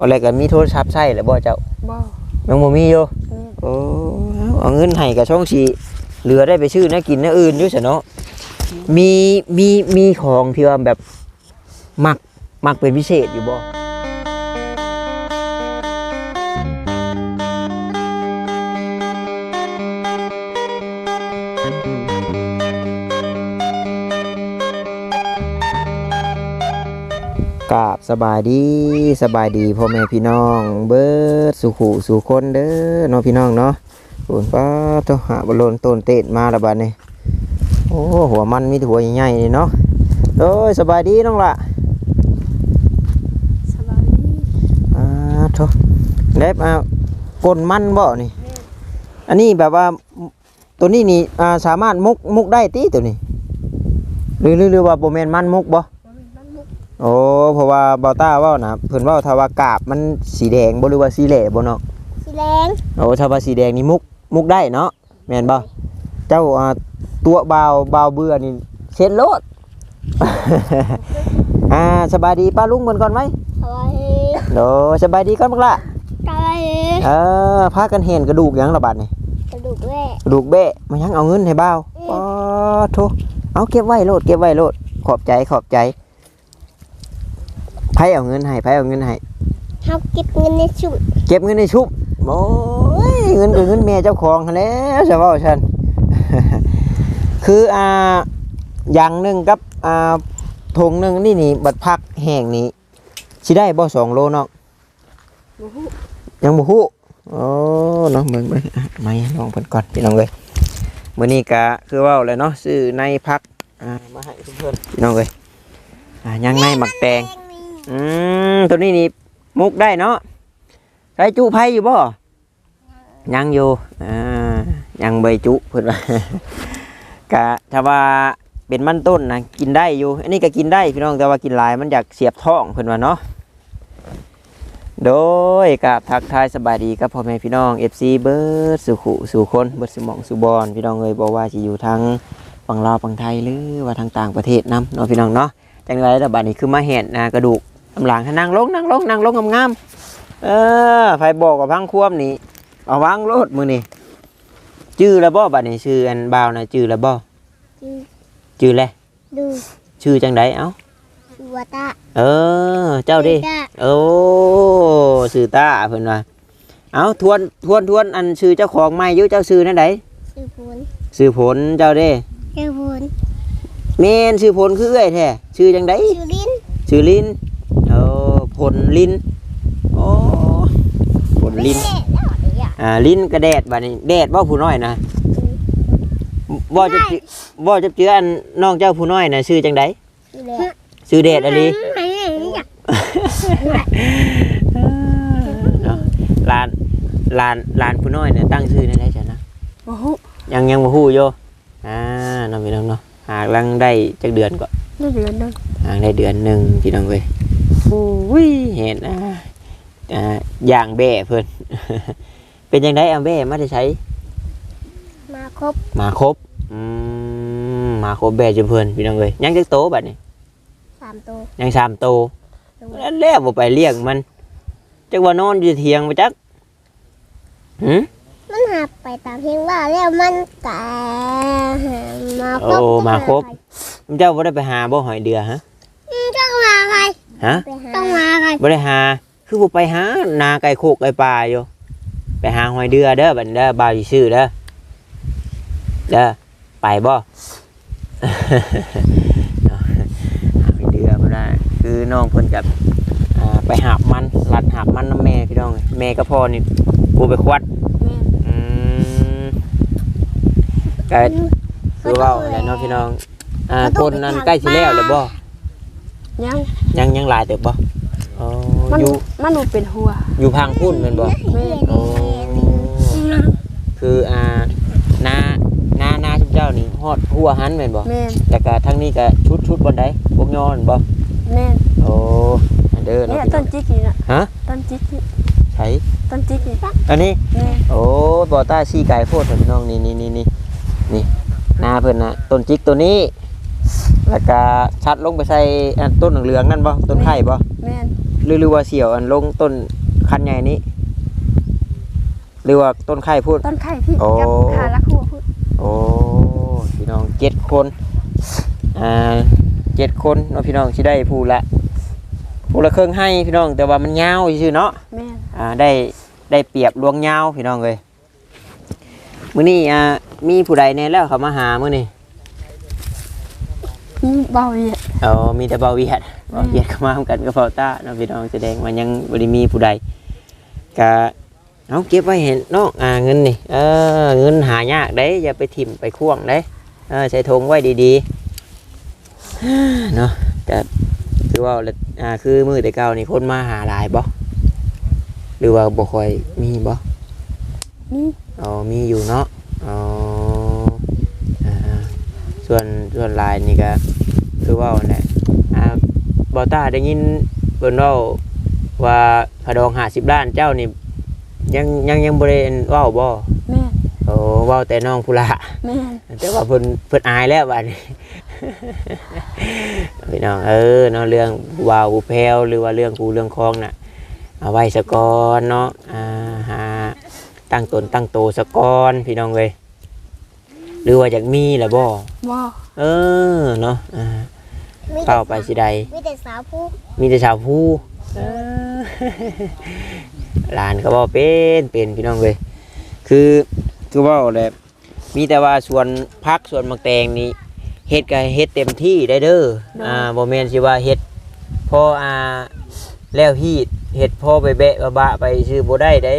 อะไรก็มีโทรศัพท์ใช้แล้วบ่เจ้าบ่ยังบ่มีอยู่แม่นโอ้เอาเงินให้กับช่องชีเหลือได้ไปชื่อนะกินนะอื่นด้วยซะเนาะมีมีมีของที่ว่าแบบมักมักเป็นพิเศษอยู่บ่ สบายดีสบายดีพ่อแม่พี่น้อง เบิดสุขุสุคนเด้อเนาะพี่น้องเนาะปุ่นป้าเจ้าหาบอลนต้นเตะมาและบัดนี้โอ้หัวมันมีหัวใหญ่ๆนี่เนาะโดยสบายดีน้องละสบายดีอ่าโถเล็บอ่ากลมันบ่นี่ อันนี้แบบว่าตัวนี้นี่อ่าสามารถมุกมุกได้ตีตัวนี้หรือหรือว่าโบแมนมันมุกบ่ โอ้เพราะว่าเบาต้าเว่านะเพิ่นเว่าถ้าว่ากาบมันสีแดงบ่หรือว่าสีเหล่บ่เนาะสีแดงโอ้ถ้าว่าสีแดงนี่มุกมุกได้เนาะแม่นบ่เจ้าอ่าตัวบาวบาวเบื่อนี่เช็ดโลด อ่าสบายดีป้าลุงเพิ่นก่อนไหมสบายดีโดสบายดีก่อนบักละสบายดีเออพากันเห็นกระดูกหยังระบาดนี่กระดูกแว่กระดูกเบะมายังเอาเงินให้บ่าวปอโทเอาเก็บไว้โลดเก็บไว้โลดขอบใจขอบใจ ไผเอาเงินให้ไผเอาเงินให้เฮาเก็บเงินในชุดเก็บเงินในชุบโอ้ยเงินก็เงินแม่เจ้าของหั้นแหล้วจะเว่าฉันคืออ่าอย่างหนึ่งกับอ่าถุงหนึ่งนี่นี่บัดพักแห้งนี้สิได้บ่สองโลเนาะบ่ฮู้ยังบ่ฮู้โอ้เนาะเบิ่งเบิ่งอะมาให้น้องเพิ่นก่อนพี่น้องเอ้ยมื้อนี้ก็คือเว้าเลยเนาะซื้อในพักอ่ามาให้เพื่อนๆพี่น้องเอ้ยอ่ายังในหมักแตง อืมตัวนี้นี่มุกได้เนาะใช้จุไพ่อยู่บ่ยังอยู่อ่ายังใบจุเพิ่นว่ากะถ้าว่าเป็นมันต้นนะกินได้อยู่ อันนี้ก็กินได้พี่น้องแต่ว่ากินลายมันอยากเสียบท้องเพิ่นว่าเนาะโดยกับทักทายสบายดีกับพ่อแม่พี่น้อง FC เบิร์ดสุขุสู่คนเบิร์ดสมองสุบอลพี่น้องเอ้ยบอกว่าสิอยู่ทางฝั่งลาวฝั่งไทยหรือว่าทางต่างประเทศนํเนาะพี่น้องเนาะจังไรแต่บัดนี้คือมาเห็นนะกระดูก กำลังให้นั่งลงนั่งลงนั่งลงงามๆเออไฟบอกกับพังควมนี่เอาวางรถมือนี่จื้อแล้วบ่บัดนี้ชื่ออันบ่าวนะจื้อแล้วบ่จือจื้อแล้วดูชื่อจังไดเอ้าดูว่าตาเออ เจ้าดิตาโอ้ชื่อตาเพิ่นว่าเอาทวนทวนทวนอันชื่อเจ้าของใหม่อยู่เจ้าชื่อนั่นไดชื่อผลชื่อผลเจ้าเด้ชื่อผลแม่นชื่อผลคือเอ้อยแท้ชื่อจังไดชื่อลิ้นชื่อลินโอ้ผลลินโอ้ผลลินแม่แล้วเดี๋ยวอ่าลิ้นกระแดดบัดนี้แดดบ่ผู้น้อยนะบ่จะจิบ่จะเจืออันน้องเจ้าผู้น้อยน่ะชื่อจังไดชื่อแล้วชื่อแดดอะลีไม่อยากเนาะหลานหลานหลานผู้น้อยน่ะตั้งชื่อนั่นได้จ้ะนะบ่ฮู้ยังยังบ่ฮู้อยู่อ่าน้องพี่น้องเนาะหากลังได้จักเดือนก็นี่เดือนนึงหากได้เดือนหนึงพี่น้องเว้ยโอ้ยเห็นอ่าอ่าอย่างแบ่เพิ่น เป็นจังไดเอาแบ่มาได้ใช้ มาครบมาครบอืมมาครบแบบจุเพื่อนพี่น้องเลยยังจักโตบัดนี้สามตัวยังสามโตนั่นแหละบ่ไปเลี้ยงมันจักว่านอนอยู่เถียงบ่จักหืมมันหาไปตามเพียงว่าแล้วมันกะมาครบโอ้มาครบเจ้าบ่ได้ไปหาบ่หอยเดือฮะต้องมาใคร ฮะต้องมาใครบ่ได้หา คือบ่ไปหานาไก่โคกไก่ปลาอยู่ไปหาหอยเดือเด้อบัดนี้เด้อบ่าวสิซื้อเด้อเด้อไปบ่หาหอยเดือบ่ได้คือน้องเพิ่นกับอ่าไปหาบมันลัดหาบมันน้ำแม่พี่น้องเอ้ยแม่กับพ่อนี่กูไปควัดอืมก็คือเว่าอะไรเนาะพี่น้องอ่าต้นนั้นใกล้สิแล้วเลยบ่ ยังยังยังหลายเติบบ่อ๋อมันอยู่มันบ่เป็นหัวอยู่พังพุ่นแม่นบ่แม่โอ้คืออ่านานานาชุบเจ้านี่ฮอดหัวหันแม่นบ่แม่นแล้วก็ทางนี้ก็ชุดชุดบนไดพวกย้อนบ่แม่นโอ้อันเด้อเนี่เนาะยต้นจิกนี่น่ะฮะต้นจิกนี่ใช้ต้นจิกนี่อันนี้แม่นโอ้บอต้าชี้ไก่โพดพี่น้องนี่นี่นี่นี่นี่หน้าเพิ่นนะต้นจิกตัวนี้ แล้วก็ชัดลงไปใส่อันต้นเหลืองๆนั่นบ่ต้นไผ่บ่แม่นหรือหรือว่าเสี่ยวอันลงต้นคันใหญ่นี้ หรือว่าต้นไข่พูด ต้นไข่พี่โอ้ กับขาละคู่พูดโอ้พี่น้องเจ็ดคนอ่าเจ็ดคนเนาะพี่น้องที่ได้ผู้ละผู้ละเครื่องให้พี่น้องแต่ว่ามันยาวซื่อๆเนาะ แม่นอ่าได้ได้เปรียบดวงยาวพี่น้องเลยมื้อนี้อ่ามีผู้ใดแน่แล้วเขามาหามื้อนี้มี เบาเวียดเออมีแต่เบาเวียดเบาเวียดเข้ามาทำกันกับเบาต้าเนาะพี่น้องแสดงว่ายังบ่ได้มีผู้ใดก็เอาเก็บไว้เห็นเนาะอ่าเงินนี่เออเงินหายากเด้อย่าไปถิ่มไปข่วงเด้เออใส่ถุงไว้ดีๆเนาะก็คือว่าแล้วอ่าคือมือแต่เก่านี่คนมาหาหลายบ่หรือว่าบ่ค่อยมีบ่มีอ๋อมีอยู่เนาะอ๋ออ่าๆ ส่วนส่วนหลายนี่ก็คือว่าแหละอ่าบอต้าได้ยินเพิ่นเว้าว่าพระดอง50ล้านเจ้านี่ยังยังยังบ่ได้เว้าบ่แม่นโอ้เว้าแต่น้องผู้ละแม่นแต่ว่าเพิ่นเพิ่นอายแล้วบัดนี้ พี่น้องเออเนาะเรื่องวาวแพวหรือว่าเรื่องกูเรื่องคองน่ะเอาไว้สะก่อนเนาะอ่าหาตั้งตนตั้งโตสะก่อนพี่น้องเว้ย หรือว่าอยากมีล่ะบ่บ่เออเนาะอ่ามีแต่เป้าไปสิใดมีแต่สาวผู้มีแต่ชาวผู้เออหลานก็บ่เป็นเป็นพี่น้องเว้ยคือคือเว่าแหละมีแต่ว่าส่วนพักส่วนมักแตงนี่เฮ็ดก็เฮ็ดเต็มที่ได้เด้ออ่าบ่แม่นสิว่าเฮ็ดพออ่าแล้วฮีดเฮ็ดพอไปแบะบะบะไปซื้อบ่ได้ได้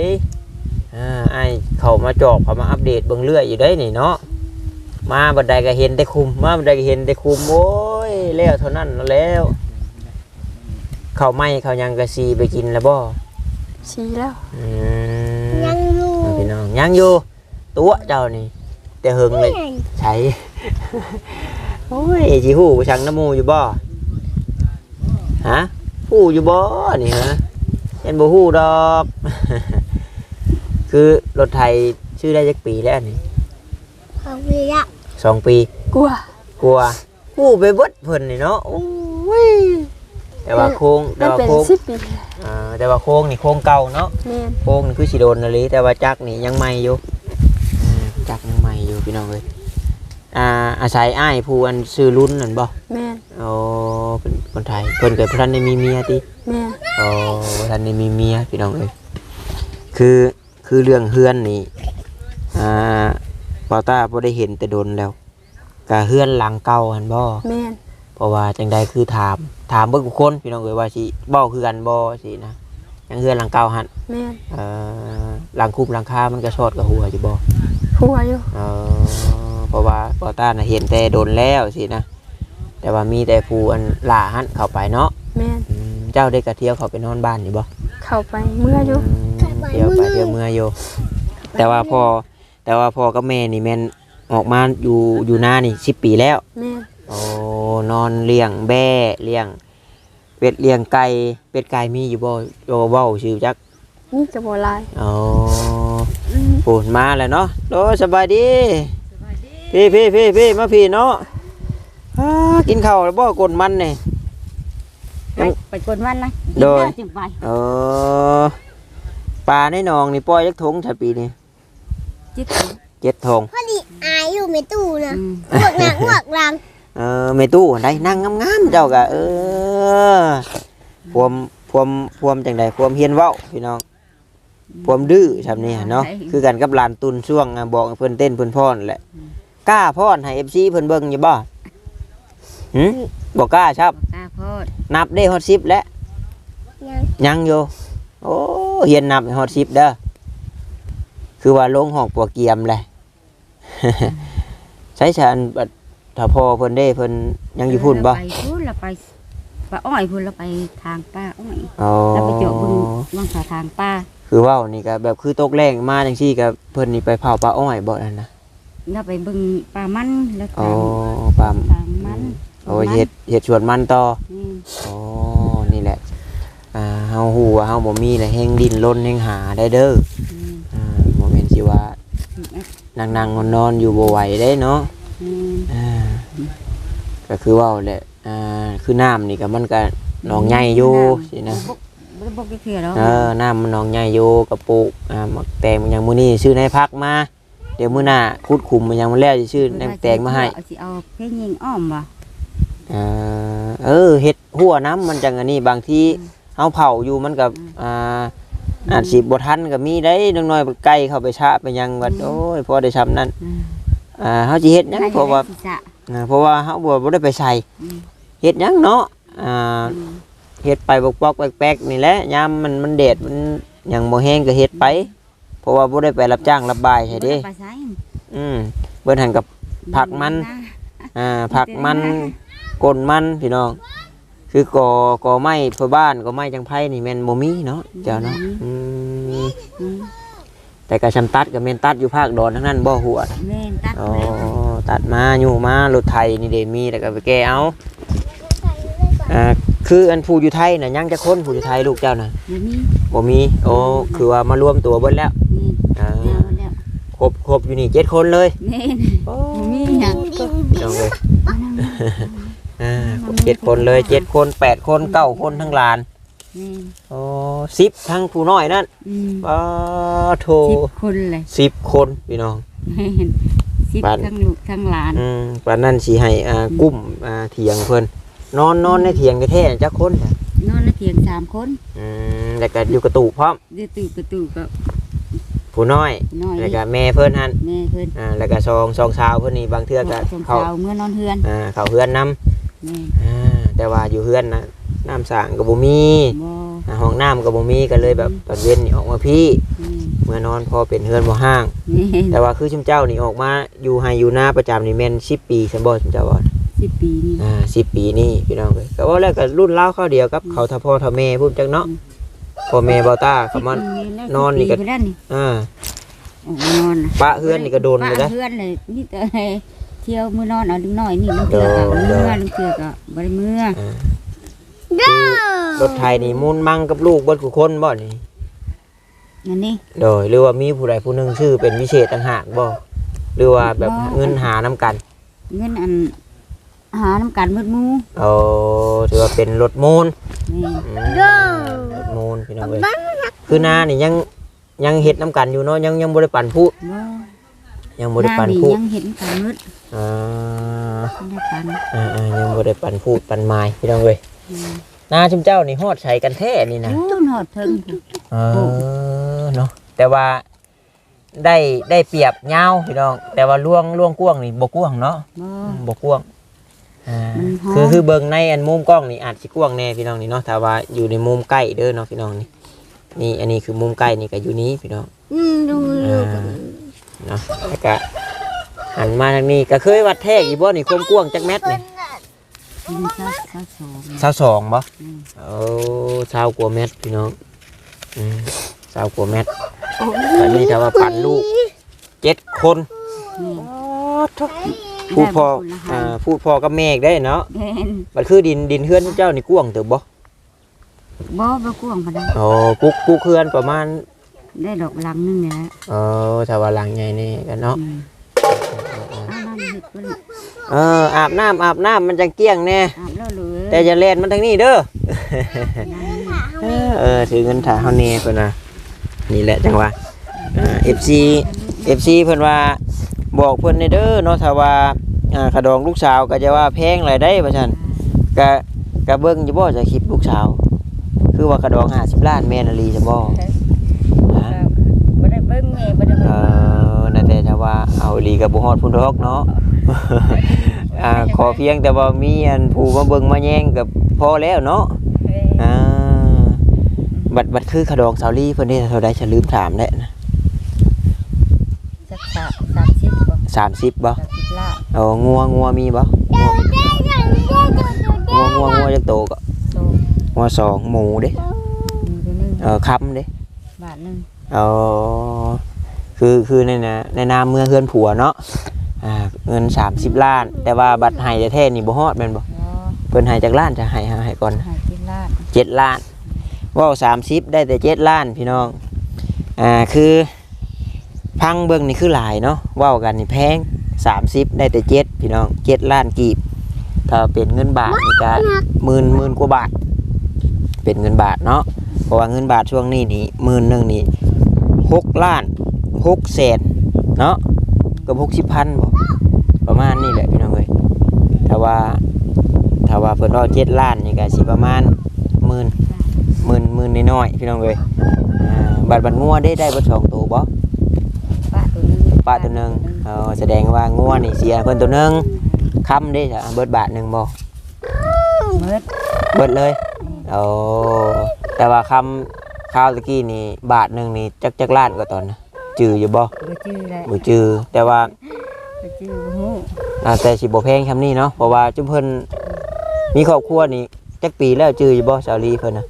อ่าไอ้ายเข้ามาจอกเข้ามาอัปเดตเบิ่งเรื่อยอยู่ได้นี่เนาะ มาบัดใดก็เห็นแต่คุม มาบัดใดก็เห็นแต่คุมโอ้ยแล้วเท่านั้นแล้วข้าวไหม้ข้าวหยังกะซีไปกินแล้วบ่สีแล้วอืมยังอยู่เอาพี่น้องยังอยู่ตัวเจ้านี่แต่เฮิงเลยไม่ใช้โอ้ยสิฮู้ช่างน้ำมูอยู่บ่ฮะฮู้อยู่บ่นี่ฮะเห็นบ่ฮู้ดอก คือรถไทยชื่อได้จักปีแล้วนี่ของพี่ละ สองปีกลัวกลัวฮู้ไปเบิดเพิ่นนี่เนาะโอ้ยแต่ว่าโค้งแต่มันว่าเป็นโค้งสิบปีอ่าแต่ว่าโค้งนี่โค้งเก่าเนาะแม่นโค้งนี่คือสิโดนนะลิแต่ว่าจักนี่ยังใหม่อยู่อืมจักยังใหม่อยู่พี่น้องเลยอ่าอาศัยอ้ายผู้อันซื้อรุ่นนั่นบ่แม่นโอ้เป็นคนไทยเพิ่นเกิดพระทันได้มีเมียติ แม่นโอ้พระทันได้มีเมียพี่น้องเอ้ยคือคือเรื่องเฮือนนี่อ่า ปอต้าบ่ได้เห็นแต่โดนแล้วกะเฮือนหลังเก่าหั่นบ่แม่นเพราะว่าจังใดคือถาม ถามเบิ่งทุกคนพี่น้องเอ้ยว่าสิเว้าคือกันบ่สินะยังเฮือนหลังเก่าหั่นแม่นเอ่อหลังคุบหลังคามันก็ชอดกับหัวอยู่บ่หัวอยู่เออเพราะว่าปอต้าน่ะเห็นแต่โดนแล้วสินะ แต่ว่ามีแต่ผู้อันหล่าหันเข้าไปเนาะแม่นอืมเจ้าได้กระเที่ยวเข้าไปนอนบ้านอยู่บ่ เข้าไปเมื่ออยู่ อืมเที่ยวไปเที่ยวเมื่ออยู่แต่ว่าพอ แต่ว่าพ่อกับแม่นี่แม่นออกมาอยู่อยู่หน้านี่สิบปีแล้ว แม่นโอ้นอนเลี้ยงแบ่เลี้ยงเป็ดเลี้ยงไก่เป็ดไก่มีอยู่บ่โยเว้าชื่อจักนี่กระบอกลายอ๋อปูนมาแล้วเนาะโดสบายดีพี่พี่พี่พี่มาพี่เนาะอ่ากินข้าวแล้วบ่กดมันนี่ ไปไปกดวันนะโดยจึงไปเออปลาในหนองนี่ปล่อยจักทงถ้าปีนี้ จิตเจ็ดทงพอดีอายอยู่ในตู้นะอืมพวกหนักพวกรังเออไม่ตู้ได้นั่งงามๆเจ้ากะเออพวมพวมพวมจังใดพวมเฮียนเว้าพี่น้องพวมดื้อซำนี้เนาะคือกันกับหลานตุนช่วงอะบอกให้เพิ่นเต้นเพิ่นพรแหละกล้าพรให้ FC เพิ่นเบิ่งอยู่บ่หึบ่กล้าครับกล้าโพดนับได้ฮอด10แล้วยังยังอยู่โอ้เฮียนนับให้ฮอด10เด้อ คือว่าลงห้องปัวเกียมเลยใช้ฉันบัดถ้าพ่อเพิ่นได้เพิ่นยังอยู่พุ่นบ่ไปพุ่นแล้วไปป้าอ้อยพุ่นแล้วไปทางป้าอ้อยอ๋อแล้วไปเจาะบึงวังสาทางป้า คือเว้านี่ก็แบบคือตกแรงมาจังซี่ก็เพิ่นนี่ไปเผาปลาอ้อยบ่นั่นนะแล้วไปบึงปลามันแล้วอ๋อทางปลาทางมันโอ้ยเฮ็ดเฮ็ดสวนมันต่ออืมอ๋อนี่แหละอ่าเฮาฮู้ว่าเฮาบ่มีแล้วแฮงดิ้นรนแฮงหาได้เด้อ อืม อ่าบ่แม่นสิว่า นั่งๆนอนๆอยู่บ่ไหวได้เนาะอืมอ่าก็คือเว่าแหละอ่าคือน้ำนี่ก็มันก็หนองใหญ่อยู่สินะบุกบ่ไปเถื่อแล้วเออน้ำมันหนองใหญ่โยกระปุกอ่าหมักแตงมันยังมื้อนี้ชื่อในพักมาเดี๋ยวมื้อหน้าคุดคุมมันยังมันแล้วสิชื่อในแตงมาให้เอาสิเอาเพลงยิงอ้อมบ่อ่าเออเฮ็ดหัวน้ำมันจังอันนี้บางทีเฮาเผาอยู่มันกับอ่า อาจสิบ่ทันก็มีได้น้น้อยๆไก่เข้าไปชะไปยังวัดโอ้ยพอได้ชำนั้นอืมอ่าเฮาสิเฮ็ดหยังเพราะว่าสิจะอ่าเพราะว่าเฮาบ่บ่ได้ไปใส่อืมเฮ็ดหยังเนาะอ่าอืมเฮ็ดไปบกๆแป๊กๆนี่แหละยามมันมันแดดมันหยังบ่แห้งก็เฮ็ดไป เพราะว่าบ่ได้ไปรับจ้างรับบายใช่เด้บ่ไไปไสอืมเบิ่นหันกับผักมันอ่าผักมันกลมันพี่น้อง คือกอกอไม้เพื่อบ้านกอไม้จังไผนี่แม่นบ่มีเนาะเจ้าเนาะอืมอืมแต่กระชำตัดก็แม่นตัดอยู่ภาคดอนทั้งนั้นบ่หัวน่ะแม่นตัดอ๋อแล้วตัดมาอยู่มารถไถนี่เด้มีแล้วก็ไปแก้เอาอ่าคืออันผู้อยู่ไทยน่ะยังจะคนผู้อยู่ไทยลูกเจ้าน่ะบ่มีบ่มีโอ้คือว่ามารวมตัวเบิดแล้วนี่อ่าแล้วแล้วครบครบอยู่นี่เจ็ดคนเลยแม่นบ่มีหยังดินพี่น้องเลย อ่าครบเจ็ดคนเลยเจ็ดคนแปดคนเก้าคนทั้งลานแม่นโอ้สิบทั้งผู้น้อยนั่นอืมป้าโถสิบคนเลยสิบคนพี่น้องแม่นสิบบ้าน ทั้งลูกทั้งหลานอืมปานนั้นสิให้อ่ากุ้มอ่าเถียงเพิ่นนอนนอนในเถียงแท้ๆจักคนจ้ะนอนในเตียงสามคนอืมแล้วก็อยู่กระตูพร้อมดื้อตู่กระตู่ก็ผู้น้อยน้อยแล้วก็แม่เพิ่นหั่นแม่เพิ่นอ่าแล้วก็ซองซองสาวเพิ่นนี่บางเทื่อก็สงเข้าสาวเมื่อนอนเฮือนอ่าเข้าเฮือนนํ แม่อ่าแต่ว่าอยู่เฮือนนะน้ำสร้างก็บ่มีบ่อ่าห้องน้ำก็บ่มีก็เลยแบบตอนเว้นนี่ออกมาพี่แม่เมื่อนอนพอเป็นเฮือนบ่ห้างแม่แต่ว่าคือชุมเจ้านี่ออกมาอยู่ให้อยู่หน้าประจำนี่แม่น10ปีซั่นบ่ชุมเจ้าว่าสิบปีนี่ อ่า10ปีนี่พี่น้องเอ้ยก็ว่าแล้วก็รุ่นราวเข้าวเดียวกับเขาถ้าพ่อถ้าแม่พุ่นจักเนาะพ่อแม่เบาตาเขามานอนนี่ก็สิบปีไปแล้วนี่อ่าออกมานอนน่ะปะเฮือนนี่ก็โดนเลยปะนะเฮือนเลยนี่แต่ เที่ยวมื้อนอนเอาดึงน้อยนี่มันเถื่อก็โดนเมื่อโดนนึงเถื่อก็บ่ได้เมื่ออ่าคือรถไทยนี่มูนมั่งกับลูกเบิดผู้คนบ่นี่อันนี้โดยหรือว่ามีผู้ใดผู้หนึงชื่อเป็นวิเศษต่างหากบ่หรือว่าแบบเงินหาน้กัน เงินอันหาน้ำกันมืดหมูเอาถือว่าเป็นรถมูลนี่อืมรถมูลพี่น้องเอ้ยคือนานี่ยังยังเฮ็ดน้กันอยู่เนาะยังยังบ่ได้ปั่นผู้บ่ ยังบ่ได้หน้าปั่นนี่ผู้ยังเห็นกันมืดอ่าบ่ได้ปันอ่าอ่ายังบ่ได้ปั่นผู้ปั่นไม้พี่น้องเอ้ยอืมนาชุมเจ้านี่ฮอดใช้กันแท้นี่นะโอ้หอดเทิงพุ่นเออเนาะแต่ว่าได้ได้เปรียบยาวพี่น้อง แต่ว่าล่วงล่วงกว้างนี่บ่กว้างเนาะบ่บ่กว้างอ่ามันหอมคือคือเบิ่งในอันมุมกล้องนี่อาจสิกว้างแน่พี่น้องนี่เนาะถ้าว่าอยู่ในมุมใกล้เด้อเนาะพี่น้องนี่นี่อันนี้คือมุมใกล้นี่ก็อยู่นี้พี่น้องอืมดูอ่า เนาะแล้วก็หันมาทางนี้ก็เคยวัดแทกอีบ่นี่ความกว้างจักเม็ดนี่กินซะซะสองชาวสองบ่อืมโอ้ชาวกว่าเม็ดพี่น้องอืมชาวกว่าเม็ดตอนนี้ถ้าว่าปั่นลูกเจ็ดคนนี่พูดพอได้บุญละหันอ่าพูดพอกับแม่อีกได้เนาะแม่นมันคือดินดินเฮือนเจ้านี่กว้างเติบบ่บ่บ่กวางปานใด โอ้กุ๊กกุ๊กเฮือนประมาณ ได้ดอกลังนึงนี่แหละเออถ้าว่าหลังใหญ่นี่กันเนาะอืมเอาน้ำเฮ็ดเพิ่นเอออาบน้ำอาบน้ำมันจังเกลี้ยงแน่อาบแล้วเลยแต่อย่าเล่นมันทางนี้เด้อเออเออถือเงินถ่าเฮานี่เพิ่นว่านี่แหละจังว่าอ่า FC FC เพิ่นว่าบอกเพิ่นในเด้อเนาะถ้าว่าอ่าขดองลูกสาวก็จะว่าแพงหลายได้ว่าซั่นก็ก็เบิ่งอยู่บ่จะคลิปลูกสาว คือว่าขดอง50ล้านแม่นอลีจะบ่ฮะ บ่ได้เบิ่งแม่บ่ได้เอเบิ่งอนั่นแต่ถ้าว่าเอาอีหลีก็บ่ฮอดพุ่นดอกเนาะ อ่าขอเพียงแต่ว่ามีอันผู้มาเบิ่งมาแย่งกับพอแล้วเนาะอ่า บัดบัดคือขดองสาวลี่เพิ่นได้เท่าใดฉันลืมถามแล้วนะสักสามสามสิบบ่สามสิบบ่สามสิบล้านเอางัวงัวมีบ่งัวงัวงัวจักโตก็โตงัวสองหมูเด้มีตัวหนึงเออค้ำเด้บาทหนึง เอาคือคือในนะในนามเมืองเฮือนผัวเนาะอ่าเงิน 30 ล้าน แต่ว่าบัตรให้แท้ๆนี่บ่ฮอดแม่นบ่เนาะเพิ่นให้จากล้านจะให้ให้ก่อนให้กินล้านเจ็ดล้านเว้า30ได้แต่เจ็ดล้านพี่น้องอ่าคือพังเบิ่งนี่คือหลายเนาะเว้ากันนี่แพง30ได้แต่เจ็ดพี่น้องเจ็ดล้านกีบ ถ้าเป็นเงินบาทนี่ก็หมื่นหมื่นกว่าบาท เป็นเงินบาทเนาะราะว่าเงินบาทช่วงนี้นี่หมื่นหนึ่งนี่ หกล้านหกแสนเนาะเกับหกสิบพันบ่ประมาณนี่แหละพี่น้องเอ้ยถ้าว่าถ้าว่าเพิ่นว่าเจ็ดล้านนี่ก็สิประมาณหมื่นหมื่นหมื่นน้อยๆพี่น้องเอ้ยอ่าบัตรบัตรงัวได้ได้บัตรสองตัวบ่ป้าตัวนึงป้าตัวหนึ่งเออแสดงว่างัวนี่เสียเพิ่นตัวหนึ่งคำได้จ้ะเบิดบาทหนึ่งบ่เมิดเบิดเลยโอ้แต่ว่าคำ ข้าวตะกี้นี่บาทหนึ่งนี่จักจักล้านก็ตอนนะจืออยู่บ่บ่ชื่อแหละบ่จือแต่ว่าบ่ชื่อบ่ฮู้อ่าแต่สิบ่แพงคำนี้เนาะเพราะว่าจุมเพิ่นมีครอบครัวนี่จักปีแล้วจืออยู่บ่สาวลีเพิ่นน่ะ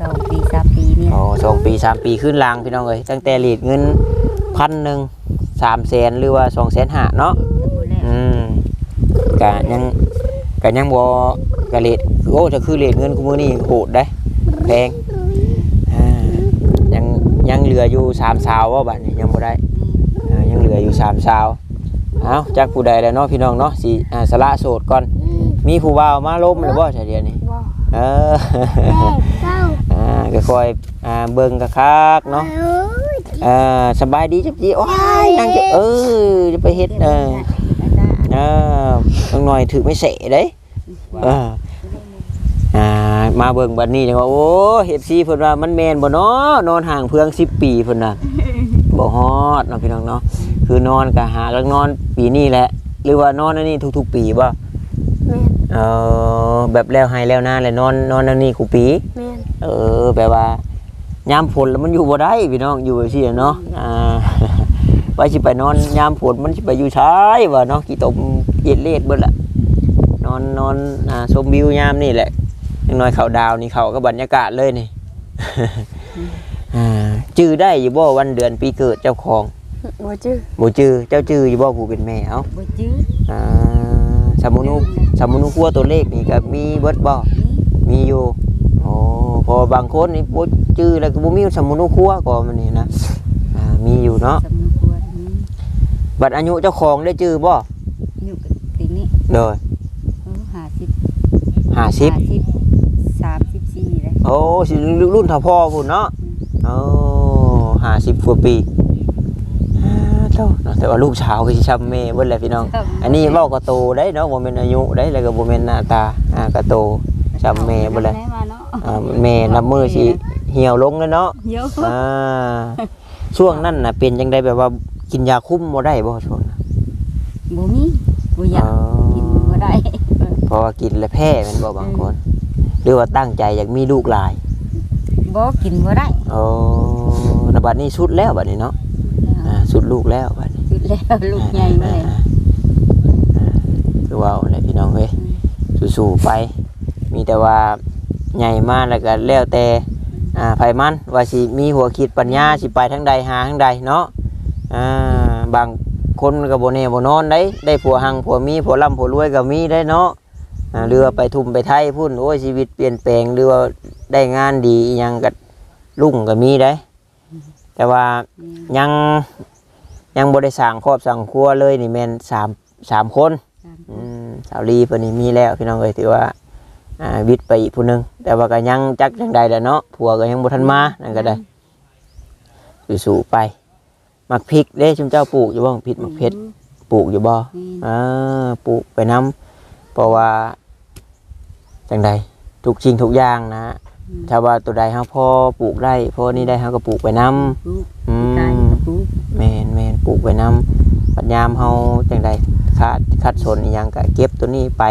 สองปีสามปีเนี่ยอ๋อสองปีสามปีขึ้นลางพี่น้องเอ้ยตั้งแต่รีดเงินพันหนึ่งสามแสนหรือว่าสองแสนห้าเนาะพูดแล้วอืมกะยังกะยังบ่กะเลทโอ้จะคือเลทเงินกูมือนี่โหดได้แพงอ่า ยังยังเหลืออยู่สามสาวว่าบัดนี้ยังบ่ได้อ่ายังเหลืออยู่สามสาวเอาจากผู้ใดแล้วเนาะพี่น้องเนาะสิอ่าสละโสดก่อน มีผู้บ่าวมาล้มหรือบ่ใช่เดียวนี้ว่าเออแปดเก้าอ่าก็คอยอ่าเบิ่งกะคักเนาะเอ้ยอ่าสบายดีจักจีโอ้ยนางจะเออจะไปเฮ็ดเอออ่าต้องหน่อยถือไม่เสะเด้เอออ่า มาเบิ่งบัดนี้จังว่าโอ้เฮ็ดซีเพิ่นว่ามันแม่นบ่เนาะนอนห่างเพื่อง10ปีเพิ่นน่ะบ่ฮอดเนาะพี่น้องเนาะคือนอนก็หาลักนอนปีนี้แหละ หรือว่านอนอันนี้ทุกๆปีบ่แม่นเออแบบแล้วให้แล้วหน้าแหละนอนนอนอันนี้กูปี แม่นเออแบบว่ายามฝนแล้วมันอยู่บ่ได้พี่น้องอยู่จังซี่เนาะอ่าว่าสิไปนอนยามฝนมันสิไปอยู่ชายว่าเนาะกี่ตมเกียดเลดเบิดละนอนนอนอ่าชมวิวยามนี่แหละอ ยังน้อยเขาดาวนี่เขาก็บรรยากาศเลยนี่จื้อได้อยู่บ่วันเดือนปีเกิดเจ้าของบ่จื้อบ่จื้อเจ้าจื้ออยู่บ่ผู้เป็นแม่เอ้าบ่จื้อสมุนุสมุนุกลัวตัวเลขนี่ก็มีเบิดบ่มีอยู่โอ้พอบางคนนี่บ่จื้อแล้วก็บ่มีสมุนุกลัวก็มันนี่นะมีอยู่เนาะบัตรอายุเจ้าของได้จื้อบ่อายุปีนี้โดย50 50 โอ้สิรุ่นเท่าพ่อพุ่นเนาะโอ้ห้าสิบกว่าปีอ่าเท่าเนาะแต่ว่าลูกสาวก็สิช้ำแม่เบิดแหละพี่น้อง อันนี้เว้าก็โตได้เนาะบ่แม่นอายุได้แล้วก็บ่แม่นหน้าตาอ่าก็โตช้ำแม่เบิดแหละได้มาเนาะอ่าแม่นับมือสิเหี่ยวลงแล้วเนาะเยอะอ่าช่วงนั้นน่ะเป็นจังไดแบบว่ากินยาคุมบ่ได้บ่ช่วงนั้นบ่มีบ่อยากกินบ่ได้เพราะว่ากินแล้วแพ้แม่นบ่บางคน หรือว่าตั้งใจอยากมีลูกหลายบ่กินบ่ได้โอ้แล้วบัดนี้สุดแล้วบัดนี้เนาะอ่าสุดลูกแล้วบัดนี้สุดแล้วลูกใหญ่เลยอ่าอ่าคือว่าอะไรพี่น้องเอ้ยสู้ๆไป มีแต่ว่าใหญ่มากแล้วก็แล้วแต่อ่าไผมันว่าสิมีหัวคิดปัญญาสิไปทางใดหาทางใดเนาะอ่าบางคนก็บ่แน่บ่นอนได้ได้ผัวหังผัวมีผัวร่ำผัวรวยก็มีได้เนาะ อ่าเรือว่าไปทุ่มไปไทยพุ่นโอ้ยชีวิตเปลี่ยนแปลงหรือว่าได้งานดีอิหยังก็รุ่งก็มีได้ แต่ว่ายังยังบ่ได้สร้างครอบสร้างครัวเลยนี่แม่นสามสามคนอืมสาวลีเพิ่นนี่มีแล้วพี่น้องเอ้ยถือว่าอ่าวิทย์ไปอีกผู้หนึง แต่ว่าก็ยังจักจังใดแหละเนาะผัวก็ยังบ่ทันมานั่นก็ได้สู้ๆไปมักพริกเด้ชุมเจ้าปลูกอยู่บ่พริกมักเพชรปลูกอยู่บ่อ่าปลูกไปนํ เพราะว่าจังใดทุกสิ่งทุกอย่างนะถ้าว่าตัวใดเฮาพอปลูกได้พอนี้ได้เฮาก็ปลูกไปนํปลูกอืกายมก็ปลูกแม่นแม่นปลูกไว้นํปัญญามเฮาจังใดขาดขาดสนอีหยังก็เก็บตัวนี้ไป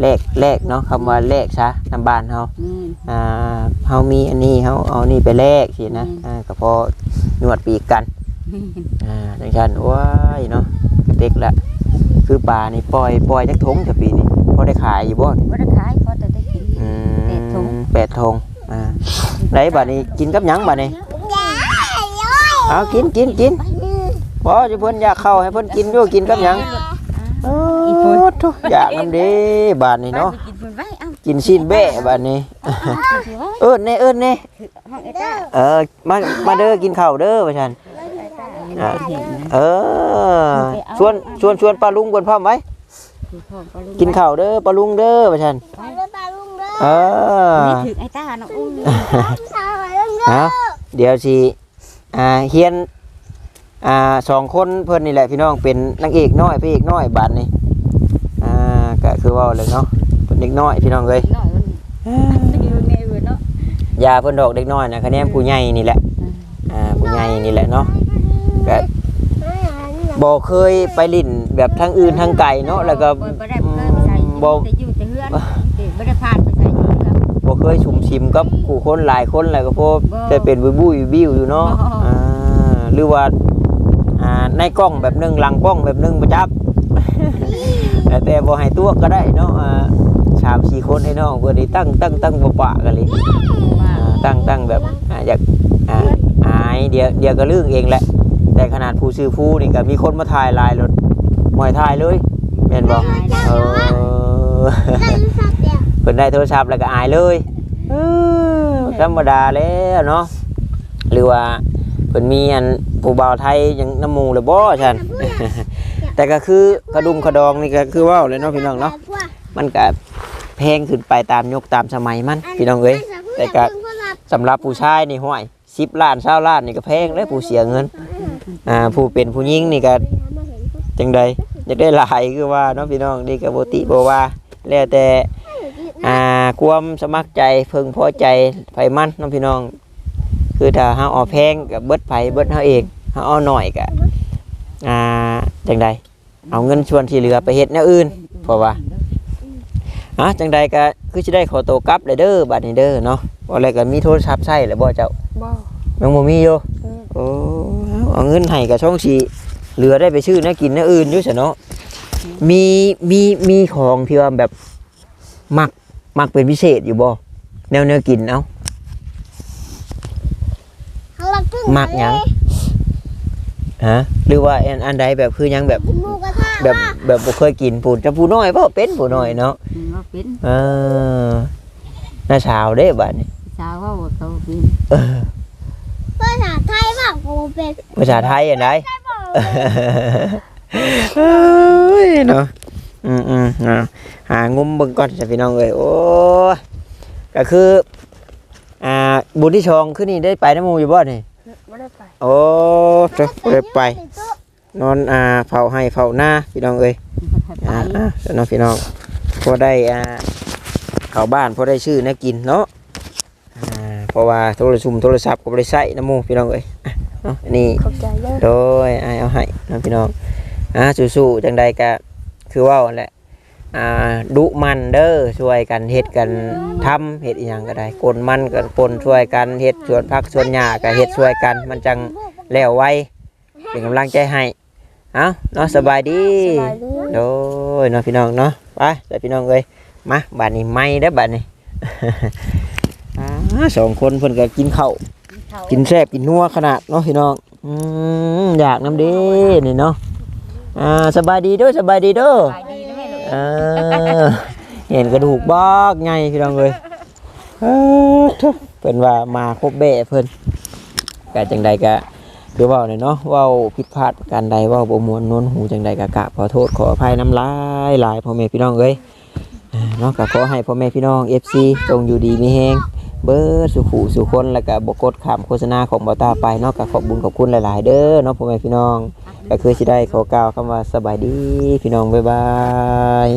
แลกแลกเนาะคำว่าแลกซะนำบ้านเฮานี่อ่าเฮามีอันนี้เฮาเอานี่ไปแลกสินะอืมอ่าก็พอหนวดปีกกันอ่าจังซั่นว้ายเนาะเด็กละ คือปลานี่ปล่อยปล่อยจักทงจะปีนี้พอได้ขายอยู่บ่บ่ได้ขายพอแต่ได้กินอืมแปดธงแปดทงอ่าไหนบัดนี้กินกับหยังบัดนี้ยายย้อยเอากินกินกินบ่จะเพิ่นอยากเข้าให้เพิ่นกินอยู่กินกับหยังโอ้ทุกอยากนำเด้บาดนี้เนาะไปกินเพิ่นไว้เอ้ากินชิ้นเบ้บาดนี้เอิ้นแน่เอิ้นแน่ห้องไอ้ต้าเออมามาเด้อกินข้าวเด้อว่าซั่น อะเออชวนชวนชวนป้าลุงกวนพร้อมไว้คือพ่อก็ลุงกินข้าวเด้อป้าลุงเด้อว่าซั่นไปเลยปลาลุงเด้อเออนี่ถึงไอ้ต้าน้องอุ้มสาวไปแล้วเอาเดี๋ยวสิอ่าเฮียนอ่าสองคนเพิ่นนี่แหละพี่น้องเป็นนางเอกน้อยพระเอกน้อยบาดนี้อ่าก็คือเว่าเลยเนาะเป็นเด็กน้อยพี่น้องเอ้ยน้อยมันอยู่ในเวเนาะยาเพิ่นดอกเด็กน้อยนะคะแนนผู้ใหญ่นี่แหละอ่าผู้ใหญ่นี่แหละเนาะก็ บ่เคยไปลิ้นแบบทางอื่นทางไกลเนาะแล้วก็บ่ได้เคยไปใส่บ่แต่อยู่แต่เฮือนบ่ได้พาไปใส่เฮือนบ่เคยชุมชิมกับผู้คนหลายคนแล้วก็พบบ่แต่เป็นบุยบุยบิ้วอยู่เนาะบ่อ่าหรือว่าอ่าในกล้องแบบหนึงหลังกล้องแบบหนึงประจับแต่บ่ให้ตัวก็ได้เนาะอ่าสามสี่คนไอ้น้องเพิ่นนี่ตั้งตั้งตั้งบ่ปะกันเลยว่าอ่าตั้งตั้งแบบอ่าอยากอ่าอายเดี๋ยวเดี๋ยวก็เรื่องเองแหละ แต่ขนาดผู้ซื้อผู้นี่ก็มีคนมาถ่ายลายรถบ่ให้ถ่ายเลยแม่นบ่เออได้สักเดียวเพิ่นได้โทรศัพท์แล้วก็อายเลยธรรมดาแล้วเนาะหรือว่าเพิ่นมีอันผู้บ่าวไทยยังน้ำมูหรือบ่ฉันแต่ก็คือกระดุมกระดองนี่ก็คือว่าเลยเนาะพี่น้องเนาะมันก็แพงขึ้นไปตามยุคตามสมัยมันพี่น้องเอ้ยแต่ก็สำหรับผู้ชายนี่ห้อย10ล้าน20ล้านนี่ก็แพงเลยผู้เสียเงิน อ่าผู้เป็นผู้หญิงนี่ก็จังใดอยากได้หลายคือว่าเนาะพี่น้องนี่ก็บ่ติบ่ว่าแล้วแต่อ่าความสมัครใจเพึงพอใจไผมันน้องพี่น้อง คือถ้าเฮาเอาแพงกับเบิดไผเบิดเฮาเองเฮาเอาหน่อยก็อ่าจังใดเอาเงินส่วนที่เหลือไปเฮ็ดแนวอื่นเพราะว่าอะจังใดก็คือสิได้ขอตัวกลับเลยเด้อบัดนี้เด้อเนาะว่าแล้วก็มีโทรศัพท์ใช้แล้วบ่เจ้าบ่ยังบ่มีอยู่เออโอ้ เอาเงินให้กับช่องสีเหลือได้ไปชื่อแนะกินแนวอื่นอยู่ซะเนาะมีมีมีของที่ว่าแบบมักมักเป็นพิเศษอยู่บ่แนวแนวกินเอ้ามักหยังฮะหรือว่าอันอันใดแบบคือหยังแบบหมูกระทะแบบแบบบ่เคยกินปูนจะผู้น้อยเพราะเป็นผู้น้อยเนาะว่าเป็นเออน้าสาวเด้บัดนี้สาวว่าเขาเป็นเออ ภาษาไทยบอกกูเป็นภาษาไทยอันใดเอ้ยเนาะอืมอืมอ่าหางุมเบิ่งก่อนจ้ะพี่น้องเอ้ยโอ้ยก็คือ อ่า บุญที่ชองขึ้นนี่ได้ไปน้ำหมูอยู่บ่นี่บ่ได้ไปโอ้จะได้ไป นอนอ่าเฝ้าให้เฝ้าหน้าพี่น้องเอ้ยไปอ่าอ่าเดี๋ยวน้องพี่น้องพอได้อ่าเข้าบ้านพอได้ชื่อนะกินเนาะอ่า เพราะว่าโทรศัพท์โทรศัพท์ก็บ่ได้ใช้น้ำหมูพี่น้องเอ้ยอะเนาะอันนี้ ขอบใจเด้อโดยอายเอาให้น้องพี่น้องอ่าสู้ๆจังใดก็คือว่าหั่นแหละอ่าดุมันเด้อช่วยกันเฮ็ดกันทำเฮ็ดอีหยังก็ได้กลมันกันกลช่วยกันเฮ็ดสวนผักสวนหญ้าก็เฮ็ดช่วยกัน มันจังแล้วไวเป็นกำลังใจให้เอ้าเนาะสบายดี สบายดี โดยเนาะพี่น้องเนาะไปแต่พี่น้องเอ้ยมาบัดนี้ไม่เด้อบัดนี้อ่า สองคนเพิ่นก็กินข้าวกินแซ่บกินนัวขนาดเนาะพี่น้องอืมอยากน้ำเดีนี่เนาะอ่าสบายดีเด้วยสบายดีเด้อไปดีนะแม่ลูกเออเห็นกระดูกบอกไงพี่น้องเลยเออทุเพิ่นว่ามาครบเบะเพิ่นกะจังใดกะคือเว่าเนี่ยเนาะเว่าผิดพลาดประการใดเว่าบ่มวนนวนหูจังใดกะกะขอโทษขออภัยน้ำลายหลายพ่อแม่พี่น้องเอ้ยอ่าเนาะกะขอให้พ่อแม่พี่น้อง FC จงอยู่ดีมีแฮง เบิร์ดสุขูสุคนแล้วก็บกดขามโฆษณาของบอตาไปเนอกจากขอบบุญขอบคุณหลาย ๆ เด้อเนาะพ่อแม่พี่น้อง ก็คือสิได้ขอกล่าวคำว่าสบายดีพี่น้องบ๊ายบาย